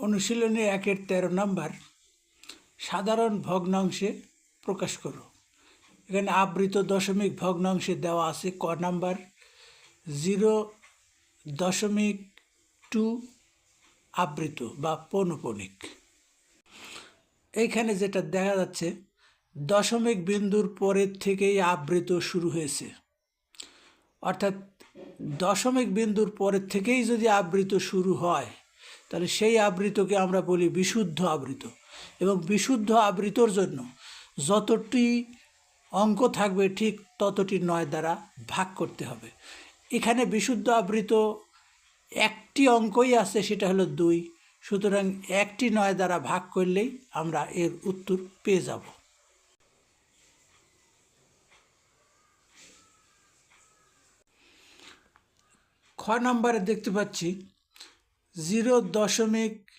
অনুশীলনী একের তেরো নাম্বার, সাধারণ ভগ্নাংশে প্রকাশ করো। এখানে আবৃত দশমিক ভগ্নাংশে দেওয়া আছে ক নাম্বার, জিরো দশমিক টু আবৃত বা পৌনপণিক এইখানে যেটা দেখা যাচ্ছে, দশমিক বিন্দুর পরের থেকেই আবৃত শুরু হয়েছে। অর্থাৎ দশমিক বিন্দুর পরের থেকেই যদি আবৃত শুরু হয় তাহলে সেই আবৃতকে আমরা বলি বিশুদ্ধ আবৃত। এবং বিশুদ্ধ আবৃতর জন্য যতটি অঙ্ক থাকবে ঠিক ততটি নয় দ্বারা ভাগ করতে হবে। এখানে বিশুদ্ধ আবৃত একটি অঙ্কই আছে, সেটা হলো দুই। সুতরাং একটি নয় দ্বারা ভাগ করলেই আমরা এর উত্তর পেয়ে যাব। খ নম্বরে দেখতে পাচ্ছি জিরো দশমিক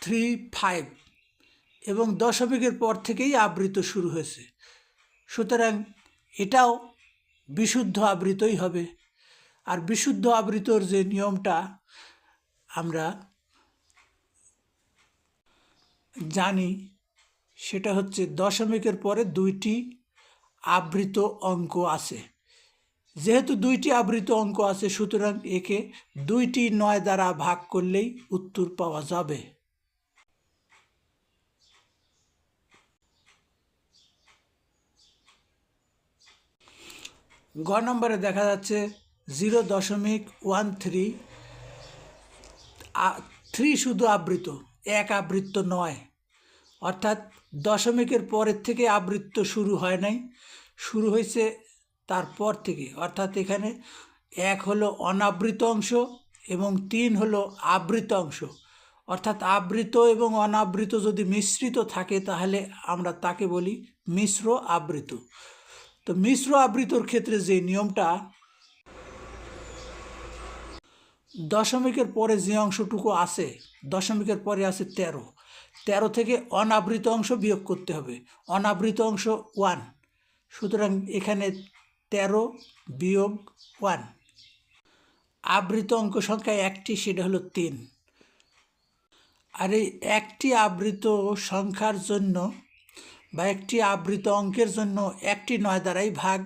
থ্রি ফাইভ এবং দশমিকের পর থেকেই আবৃত শুরু হয়েছে। সুতরাং এটাও বিশুদ্ধ আবৃতই হবে। আর বিশুদ্ধ আবৃতর যে নিয়মটা আমরা জানি, সেটা হচ্ছে দশমিকের পরে দুইটি আবৃত অঙ্ক আছে। যেহেতু দুইটি আবৃত অঙ্ক আছে, সুতরাং একে দুইটি নয় দ্বারা ভাগ করলেই উত্তর পাওয়া যাবে। গ নম্বরে দেখা যাচ্ছে জিরো দশমিক ওয়ান থ্রি। থ্রি শুধু আবৃত, এক আবৃত্ত নয়। অর্থাৎ দশমিকের পরের থেকে আবৃত্ত শুরু হয় নাই। শুরু হয়েছে তারপর থেকে, অর্থাৎ এখানে এক হলো অনাবৃত অংশ এবং তিন হলো আবৃত অংশ। অর্থাৎ আবৃত এবং অনাবৃত যদি মিশ্রিত থাকে, তাহলে আমরা তাকে বলি মিশ্র আবৃত। তো মিশ্র আবৃতর ক্ষেত্রে যে নিয়মটা, দশমিকের পরে যে অংশটুকু আছে, দশমিকের পরে আছে তেরো। তেরো থেকে অনাবৃত অংশ বিয়োগ করতে হবে। অনাবৃত অংশ ওয়ান। সুতরাং এখানে তেরো বিয়োগ ওয়ান। আবৃত অঙ্ক সংখ্যা একটি, সেটা হলো তিন। আর এই একটি আবৃত সংখ্যার জন্য বা একটি আবৃত অঙ্কের জন্য একটি নয় দ্বারাই ভাগ।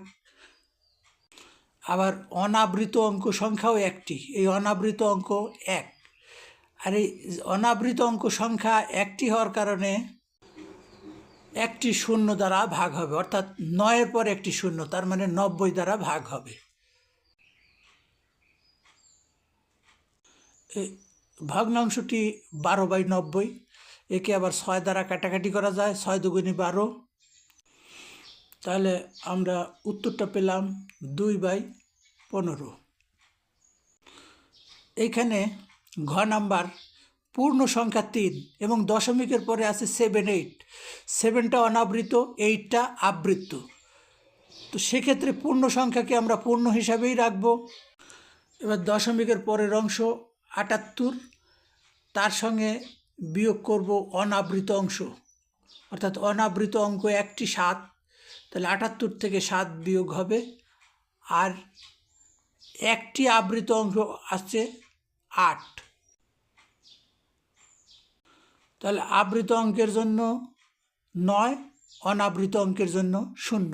আবার অনাবৃত অঙ্ক সংখ্যাও একটি, এই অনাবৃত অঙ্ক এক। আর এই অনাবৃত অঙ্ক সংখ্যা একটি হওয়ার কারণে একটি শূন্য দ্বারা ভাগ হবে, অর্থাৎ নয়ের পর একটি শূন্য, তার মানে নব্বই দ্বারা ভাগ হবে। ভগ্নাংশটি বারো বাই নব্বই, একে আবার ছয় দ্বারা কাটাকাটি করা যায়, ছয় দুগুনি বারো। তাহলে আমরা উত্তরটা পেলাম দুই বাই পনেরো। এইখানে ঘ নাম্বার পূর্ণ সংখ্যা তিন এবং দশমিকের পরে আছে সেভেন এইট সেভেনটা অনাবৃত এইটটা আবৃত্ত। তো সেক্ষেত্রে পূর্ণ সংখ্যাকে আমরা পূর্ণ হিসাবেই রাখব। এবার দশমিকের পরের অংশ, আটাত্তর। তার সঙ্গে বিয়োগ করব অনাবৃত অংশ। অর্থাৎ অনাবৃত অঙ্ক একটি সাত, তাহলে আটাত্তর থেকে সাত বিয়োগ হবে। আর একটি আবৃত অংশ আসছে আট। তাহলে আবৃত অঙ্কের জন্য নয়, অনাবৃত অঙ্কের জন্য শূন্য।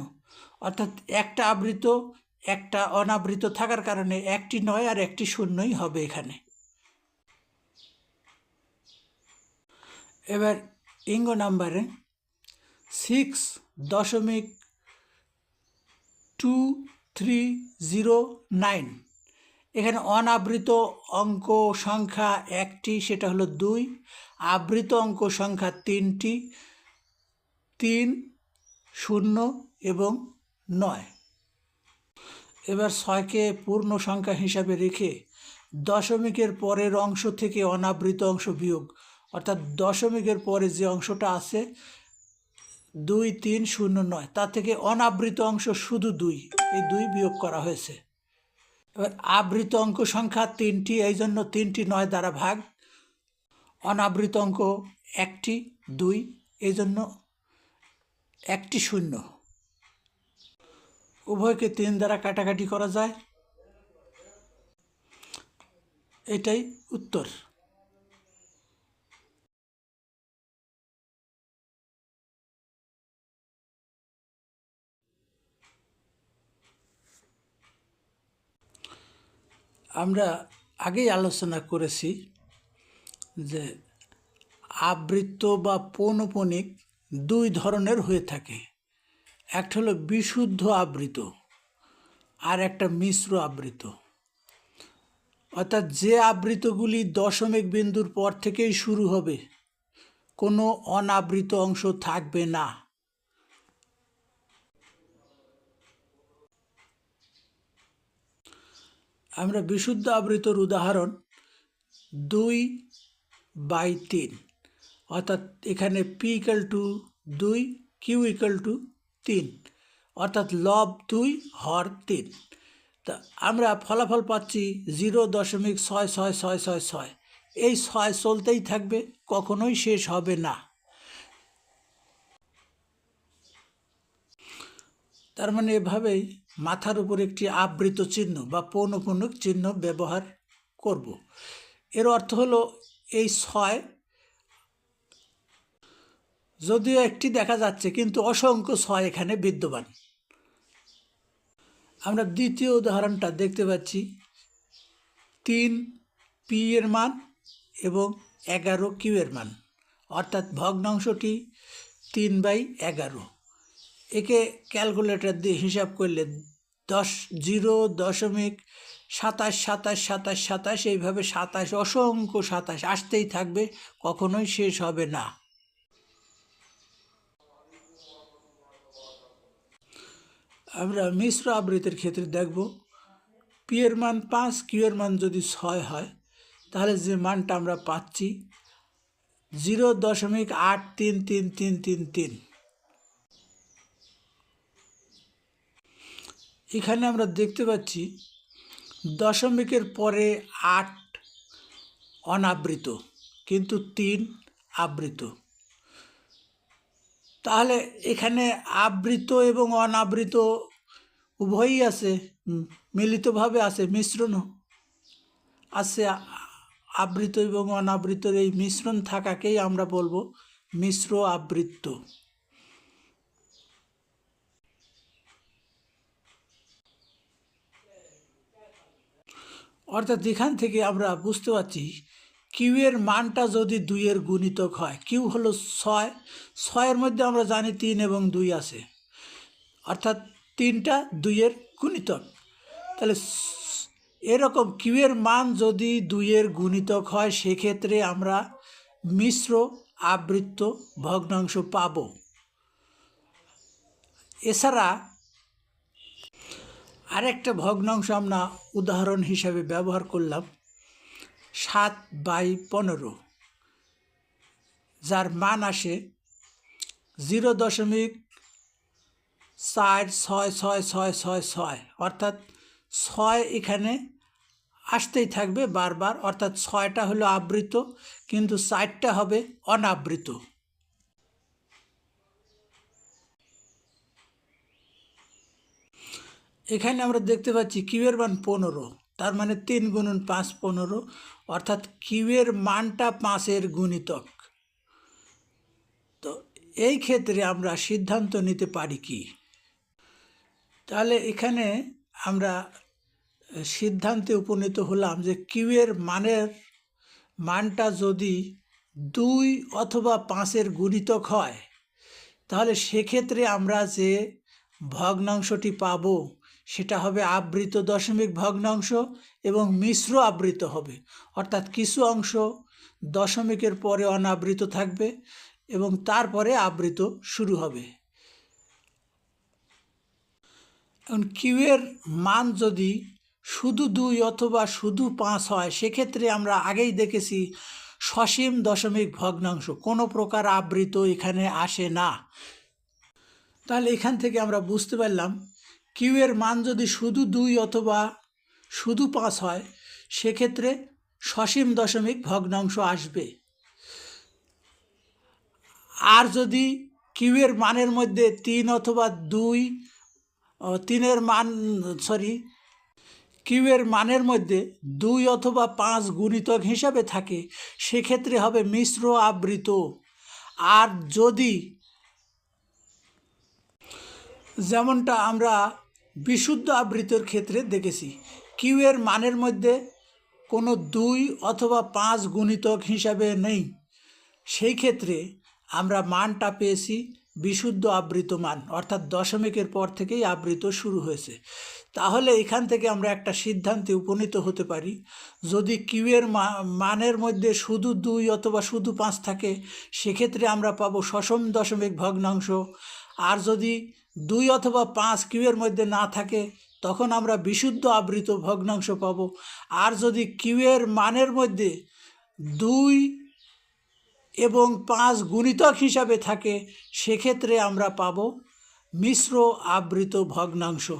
অর্থাৎ একটা আবৃত, একটা অনাবৃত থাকার কারণে একটি নয় আর একটি শূন্যই হবে এখানে। এবার ইঙ্গ নাম্বারে সিক্স দশমিক টু থ্রি জিরো নাইন এখানে অনাবৃত অঙ্ক সংখ্যা একটি, সেটা হলো দুই। আবৃত অঙ্ক সংখ্যা তিনটি, তিন, শূন্য এবং নয়। এবার ছয়কে পূর্ণ সংখ্যা হিসাবে রেখে দশমিকের পরের অংশ থেকে অনাবৃত অংশ বিয়োগ, অর্থাৎ দশমিকের পরে যে অংশটা আছে, দুই, তিন, শূন্য, নয়, তার থেকে অনাবৃত অংশ শুধু দুই, এই দুই বিয়োগ করা হয়েছে। এবার আবৃত অঙ্ক সংখ্যা তিনটি এই জন্য তিনটি নয় দ্বারা ভাগ। অনাবৃত অঙ্ক একটি, দুই এই জন্য একটি শূন্য। উভয়কে তিন দ্বারা কাটাকাটি করা যায়। এটাই উত্তর। আমরা আগেই আলোচনা করেছি যে আবৃত্ত বা পৌনপনিক দুই ধরনের হয়ে থাকে। একটা হলো বিশুদ্ধ আবৃত আর একটা মিশ্র আবৃত অর্থাৎ যে আবৃতগুলি দশমিক বিন্দুর পর থেকেই শুরু হবে, কোনো অনাবৃত অংশ থাকবে না। আমরা বিশুদ্ধ আবৃতর উদাহরণ দুই বাই তিন। অর্থাৎ এখানে পি ইকাল টু দুই কিউ ইকাল টু তিন। অর্থাৎ লব দুই, হর তিন। তা আমরা ফলাফল পাচ্ছি জিরো দশমিক ছয় ছয় ছয় ছয় ছয়। এই ছয় চলতেই থাকবে, কখনোই শেষ হবে না। তার মানে এভাবেই মাথার উপর একটি আবৃত চিহ্ন বা পৌনপুণিক চিহ্ন ব্যবহার করব। এর অর্থ হলো এই ছয় যদিও একটি দেখা যাচ্ছে, কিন্তু অসংখ্য ছয় এখানে বিদ্যমান। আমরা দ্বিতীয় উদাহরণটা দেখতে পাচ্ছি। তিন পি এর মান এবং এগারো কিউ এর মান। অর্থাৎ ভগ্নাংশটি তিন বাই এগারো। একে ক্যালকুলেটর দিয়ে হিসাব করলে দশ, জিরো, দশমিক, সাতাশ সাতাশ সাতাশ সাতাশ, এইভাবে সাতাশ, অসংখ্য সাতাশ, আসতেই থাকবে, কখনোই শেষ হবে না। আমরা মিশ্র আবৃত্তির ক্ষেত্রে দেখব পি এর মান পাঁচ কিউ এর মান যদি ছয় হয়, তাহলে যে মানটা আমরা পাচ্ছি, জিরো দশমিক আট তিন তিন তিন তিন তিন। এখানে আমরা দেখতে পাচ্ছি দশমিকের পরে আট অনাবৃত, কিন্তু তিন আবৃত। তাহলে এখানে আবৃত এবং অনাবৃত উভয়ই আছে মিলিতভাবে আছে মিশ্রণও আছে। আবৃত এবং অনাবৃতর এই মিশ্রণ থাকাকেই আমরা বলব মিশ্র আবৃত্ত। অর্থাৎ এখান থেকে আমরা বুঝতে পারছি, কিউ এর মানটা যদি দুইয়ের গুণিতক হয়, কিউ হলো ছয় ছয়ের মধ্যে আমরা জানি তিন এবং দুই আছে। অর্থাৎ তিনটা দুইয়ের গুণিতক। তাহলে এরকম কিউ এর মান যদি দুইয়ের গুণিতক হয়, সেক্ষেত্রে আমরা মিশ্র আবৃত্ত ভগ্নাংশ পাব। এছাড়া আরেকটা ভগ্নাংশ আমরা উদাহরণ হিসাবে ব্যবহার করলাম, সাত বাই পনেরো, যার মান আসে জিরো দশমিক চার ছয় ছয় ছয় ছয় ছয়, অর্থাৎ ছয় এখানে আসতেই থাকবে বারবার, অর্থাৎ ছয়টা হলো আবৃত, কিন্তু চারটা হবে অনাবৃত। এখানে আমরা দেখতে পাচ্ছি কিউয়ের মান পনেরো, তার মানে তিন গুণন পাঁচ পনেরো, অর্থাৎ কিউয়ের মানটা পাঁচের গুণিতক। তো এই ক্ষেত্রে আমরা সিদ্ধান্ত নিতে পারি কি? তাহলে এখানে আমরা সিদ্ধান্তে উপনীত হলাম যে কিউয়ের মানের মানটা যদি দুই অথবা পাঁচের গুণিতক হয়, তাহলে সেক্ষেত্রে আমরা যে ভগ্নাংশটি পাব সেটা হবে আবৃত দশমিক ভগ্নাংশ এবং মিশ্র আবৃত হবে। অর্থাৎ কিছু অংশ দশমিকের পরে অনাবৃত থাকবে এবং তারপরে আবৃত শুরু হবে। এখন কিউয়ের মান যদি শুধু দুই অথবা শুধু পাঁচ হয়, সেক্ষেত্রে আমরা আগেই দেখেছি সসীম দশমিক ভগ্নাংশ। কোনো প্রকার আবৃত এখানে আসে না। তাহলে এখান থেকে আমরা বুঝতে পারলাম কিউ এর মান যদি শুধু দুই অথবা শুধু পাঁচ হয়, সেক্ষেত্রে সসীম দশমিক ভগ্নাংশ আসবে। আর যদি কিউ এর মানের মধ্যে তিন অথবা দুই তিনের মান, সরি কিউ এর মানের মধ্যে দুই অথবা পাঁচ গুণিতক হিসাবে থাকে, সেক্ষেত্রে হবে মিশ্র আবৃত। আর যদি যেমনটা আমরা বিশুদ্ধ আবৃতের ক্ষেত্রে দেখেছি। কিউ এর মানের মধ্যে কোনো দুই অথবা পাঁচ গুণিতক হিসাবে নেই। সেই ক্ষেত্রে আমরা মানটা পেয়েছি বিশুদ্ধ আবৃত মান, অর্থাৎ দশমিকের পর থেকেই আবৃত শুরু হয়েছে। তাহলে এখান থেকে আমরা একটা সিদ্ধান্তে উপনীত হতে পারি, যদি কিউ এর মা- মানের মধ্যে শুধু দুই অথবা শুধু পাঁচ থাকে, সেক্ষেত্রে আমরা পাবো সসম দশমিক ভগ্নাংশ। আর যদি দুই অথবা পাঁচ কিউয়ের মধ্যে না থাকে, তখন আমরা বিশুদ্ধ আবৃত ভগ্নাংশ পাব। আর যদি কিউয়ের মানের মধ্যে দুই এবং পাঁচ গুণিতক হিসাবে থাকে, সেক্ষেত্রে আমরা পাব মিশ্র আবৃত ভগ্নাংশ।